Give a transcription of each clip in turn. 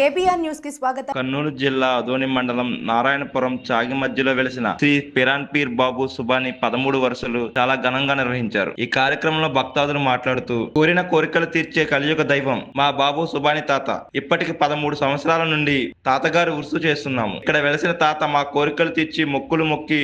KBR న్యూస్కి స్వాగతం. కర్నూలు జిల్లా అదోని మండలం నారాయణపురం చాగి మధ్యలో వెలిసిన శ్రీ పిరాన్పీర్ బాబు సుబాని పదమూడు వరుసలు చాలా ఘనంగా నిర్వహించారు. ఈ కార్యక్రమంలో భక్తాదులు మాట్లాడుతూ కోరిన కోరికలు తీర్చే కలియుగ దైవం మా బాబు సుబాని తాత. ఇప్పటికి పదమూడు సంవత్సరాల నుండి తాతగారు ఉరుసు చేస్తున్నాము. ఇక్కడ వెలిసిన తాత మా కోరికలు తీర్చి మొక్కులు మొక్కి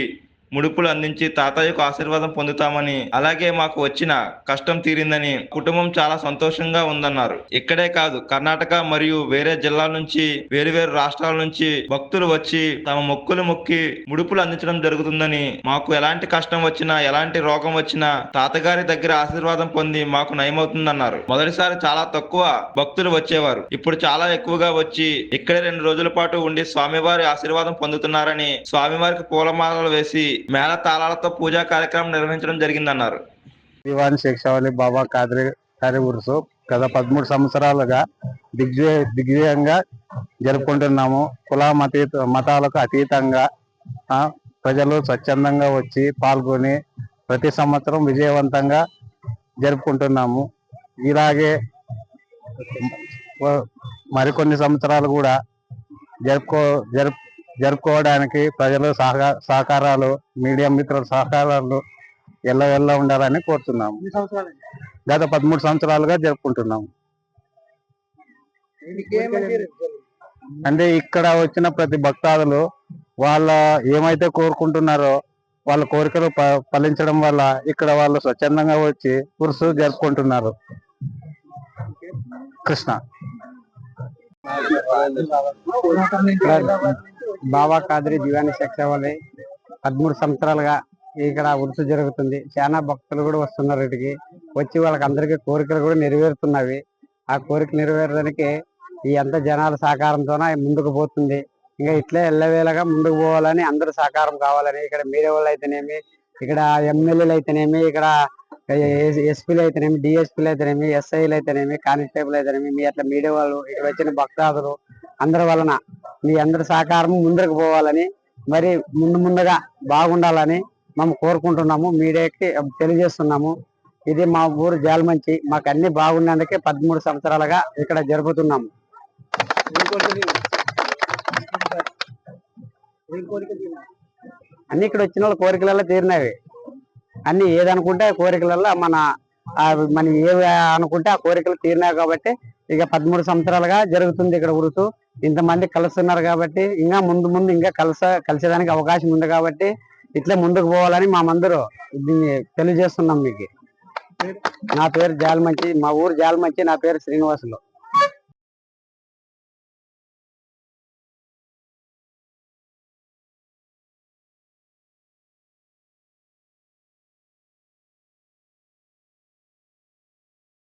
ముడుపులు అందించి తాతయ్యకు ఆశీర్వాదం పొందుతామని అలాగే మాకు వచ్చిన కష్టం తీరిందని కుటుంబం చాలా సంతోషంగా ఉందన్నారు. ఇక్కడే కాదు కర్ణాటక మరియు వేరే జిల్లాల నుంచి వేరువేరు రాష్ట్రాల నుంచి భక్తులు వచ్చి తమ మొక్కులు మొక్కి ముడుపులు అందించడం జరుగుతుందని మాకు ఎలాంటి కష్టం వచ్చినా ఎలాంటి రోగం వచ్చినా తాతగారి దగ్గర ఆశీర్వాదం పొంది మాకు నయమవుతుందన్నారు. మొదటిసారి చాలా తక్కువ భక్తులు వచ్చేవారు. ఇప్పుడు చాలా ఎక్కువగా వచ్చి ఇక్కడే రెండు రోజుల పాటు ఉండి స్వామివారి ఆశీర్వాదం పొందుతున్నారని స్వామివారికి పూలమాలలు వేసి మేళ తాళాలతో పూజా కార్యక్రమం నిర్వహించడం జరిగిందన్నారు. దివాన్ శేషావళి బాబా కాదరి కార్యవర్సు ఉరుసు గత పదమూడు సంవత్సరాలుగా దిగ్విజయ దిగ్విజయంగా జరుపుకుంటున్నాము. కుల మతీత మతాలకు అతీతంగా ఆ, ప్రజలు స్వచ్ఛందంగా వచ్చి పాల్గొని ప్రతి సంవత్సరం విజయవంతంగా జరుపుకుంటున్నాము. ఇలాగే మరికొన్ని సంవత్సరాలు కూడా జరుపుకో జరుపు జరుపుకోవడానికి ప్రజలు సహకా సహకారాలు మీడియా మిత్రుల సహకారాలు ఎల్ల ఎల్ల ఉండాలని కోరుతున్నాము. గత పదమూడు సంవత్సరాలుగా జరుపుకుంటున్నాము అంటే ఇక్కడ వచ్చిన ప్రతి భక్తాదులు వాళ్ళ ఏమైతే కోరుకుంటున్నారో వాళ్ళ కోరికలు ప- ఫలించడం వల్ల ఇక్కడ వాళ్ళు స్వచ్ఛందంగా వచ్చి పురుషు జరుపుకుంటున్నారు. కృష్ణ. బాబా కాదరి దివాని శిక్షవల్లి పదమూడు సంవత్సరాలుగా ఇక్కడ ఉరుసు జరుగుతుంది. చాలా భక్తులు కూడా వస్తున్నారు ఇటుకి. వచ్చి వాళ్ళకి అందరికీ కోరికలు కూడా నెరవేరుతున్నవి. ఆ కోరిక నెరవేరడానికి ఈ అంత జనాల సహకారంతోన ముందుకు పోతుంది. ఇంకా ఇట్లే ఎల్లవేళగా ముందుకు పోవాలని అందరూ సహకారం కావాలని ఇక్కడ మీడియా వాళ్ళు అయితేనేమి ఇక్కడ ఎమ్మెల్యేలు అయితేనేమి ఇక్కడ ఎస్పీలు అయితేనేమి డిఎస్పీలు అయితేనేమి ఎస్ఐలు అయితేనేమి కానిస్టేబుల్ అయితేనేమి మీ అట్లా మీడియా వాళ్ళు ఇక్కడ వచ్చిన భక్తాదులు అందరి వలన మీ అందరి సహకారం ముందుకు పోవాలని మరి ముందు ముందుగా బాగుండాలని మేము కోరుకుంటున్నాము. మీడియాకి తెలియజేస్తున్నాము. ఇది మా ఊరు జాలమంచి. మాకు అన్ని బాగున్నందుకే పదమూడు సంవత్సరాలుగా ఇక్కడ జరుపుతున్నాము. అన్ని ఇక్కడ వచ్చిన వాళ్ళ కోరికలలో తీరినవి. అన్ని ఏదనుకుంటే కోరికలలో మన ఆ మనం ఏ అనుకుంటే ఆ కోరికలు తీరినాయి కాబట్టి ఇక పదమూడు సంవత్సరాలుగా జరుగుతుంది ఇక్కడ ఉరుసు. ఇంతమంది కలుస్తున్నారు కాబట్టి ఇంకా ముందు ముందు ఇంకా కలస కలిసేదానికి అవకాశం ఉంది కాబట్టి ఇట్లే ముందుకు పోవాలని మా మందరూ దీన్ని తెలియజేస్తున్నాం మీకు. నా పేరు జాలమంచి మా ఊరు జాలమంచి నా పేరు శ్రీనివాసులు.